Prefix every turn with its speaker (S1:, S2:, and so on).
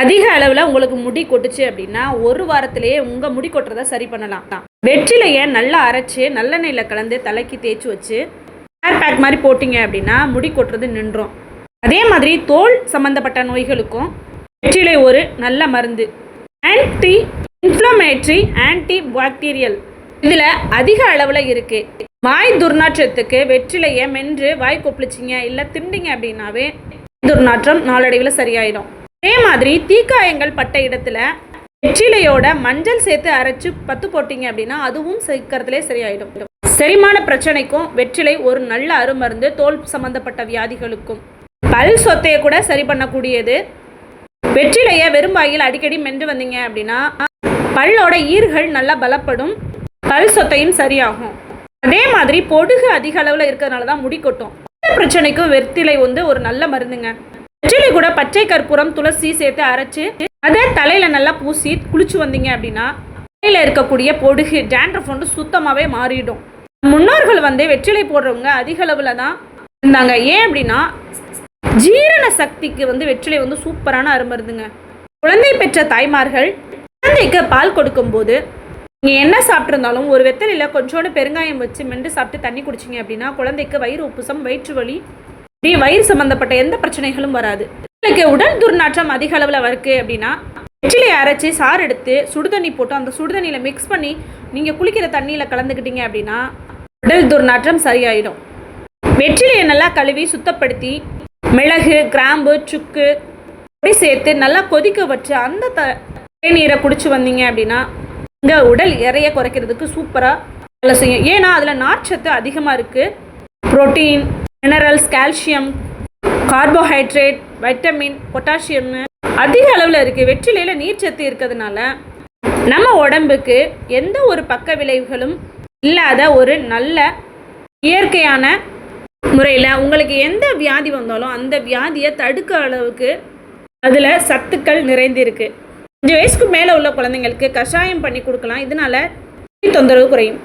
S1: அதிக அளவில் உங்களுக்கு முடி கொட்டுச்சு அப்படின்னா ஒரு வாரத்திலேயே உங்கள் முடி கொட்டுறதை சரி பண்ணலாம். தான் வெற்றிலையை நல்லா அரைச்சி நல்லெண்ணெயில் கலந்து தலைக்கு தேய்ச்சி வச்சு ஹேர் பேக் மாதிரி போட்டிங்க அப்படின்னா முடி கொட்டுறது நின்றோம். அதே மாதிரி தோல் சம்மந்தப்பட்ட நோய்களுக்கும் வெற்றிலை ஒரு நல்ல மருந்து. ஆன்டி இன்ஃப்ளமேட்ரி ஆன்டி பாக்டீரியல் இதில் அதிக அளவில் இருக்குது வாய் துர்நாற்றத்துக்கு வெற்றிலையை மென்று வாய் கொப்பளிச்சிங்க இல்லை திண்டிங்க அப்படின்னாவே துர்நாற்றம் நாளடைவில் சரியாயிடும். அதே மாதிரி தீக்காயங்கள் பட்ட இடத்துல வெற்றிலையோட மஞ்சள் சேர்த்து அரைச்சு பத்து போட்டீங்க அப்படின்னா அதுவும் சீக்கிரத்திலே சரியாயிடும். செரிமான பிரச்சனைக்கும் வெற்றிலை ஒரு நல்ல அருமருந்து தோல் சம்பந்தப்பட்ட வியாதிகளுக்கும். பல் சொத்தையை கூட சரி பண்ணக்கூடியது. வெற்றிலையை வெறும் வாயில் அடிக்கடி மென்று வந்தீங்க அப்படின்னா பல்லோட ஈர்கள் நல்லா பலப்படும். பல் சொத்தையும் சரியாகும். அதே மாதிரி பொடுகு அதிக அளவில் இருக்கிறதுனால தான் முடி கொட்டும். பிரச்சனைக்கும் வெற்றிலை வந்து ஒரு நல்ல மருந்துங்க. வெற்றிலை கூட பச்சை கற்பூரம் துளசி சேர்த்து அரைச்சு அதை தலையில நல்லா பூசி குளிச்சு வந்தீங்க அப்படின்னா தலையில இருக்கக்கூடிய பொடுகு டேண்ட்ரஃப் வந்து சுத்தமாகவே மாறிடும். முன்னோர்கள் வந்து வெற்றிலை போடுறவங்க அதிக அளவில் தான் இருந்தாங்க. ஏன் அப்படின்னா ஜீரண சக்திக்கு வந்து வெற்றிலை வந்து சூப்பரான அருமருந்துங்க. குழந்தை பெற்ற தாய்மார்கள் குழந்தைக்கு பால் கொடுக்கும்போது நீங்கள் என்ன சாப்பிட்ருந்தாலும் ஒரு வெத்தலையில் கொஞ்சோண்டு பெருங்காயம் வச்சு மென்று சாப்பிட்டு தண்ணி குடிச்சிங்க அப்படின்னா குழந்தைக்கு வயிறு உப்புசம் வயிற்று வலி இப்படி வயிறு சம்மந்தப்பட்ட எந்த பிரச்சனைகளும் வராது. உங்களுக்கு உடல் துர்நாற்றம் அதிக அளவில் இருக்கு அப்படின்னா வெற்றிலையை அரைச்சி சாறு எடுத்து சுடுதண்ணி போட்டு அந்த சுடுதண்ணியில் மிக்ஸ் பண்ணி நீங்கள் குளிக்கிற தண்ணியில் கலந்துக்கிட்டீங்க அப்படின்னா உடல் துர்நாற்றம் சரியாயிடும். வெற்றிலையை நல்லா கழுவி சுத்தப்படுத்தி மிளகு கிராம்பு சுக்கு அப்படி சேர்த்து நல்லா கொதிக்க வச்சு அந்த த தேநீரை குடிச்சு வந்தீங்க அப்படின்னா இந்த உடல் இறைய குறைக்கிறதுக்கு சூப்பராக வேலை செய்யும். ஏன்னா அதில் நார்ச்சத்து அதிகமாக இருக்குது protein minerals calcium carbohydrate vitamin potassium அதிக அளவில் இருக்குது வெற்றிலையில் நீர்ச்சத்து இருக்கிறதுனால நம்ம உடம்புக்கு எந்த ஒரு பக்க விளைவுகளும் இல்லாத ஒரு நல்ல இயற்கையான முறையில் உங்களுக்கு எந்த வியாதி வந்தாலும் அந்த வியாதியை தடுக்க அளவுக்கு அதில் சத்துக்கள் நிறைந்திருக்கு. அஞ்சு வயசுக்கு மேலே உள்ள குழந்தைங்களுக்கு கஷாயம் பண்ணி கொடுக்கலாம். இதனால தொந்தரவு குறையும்.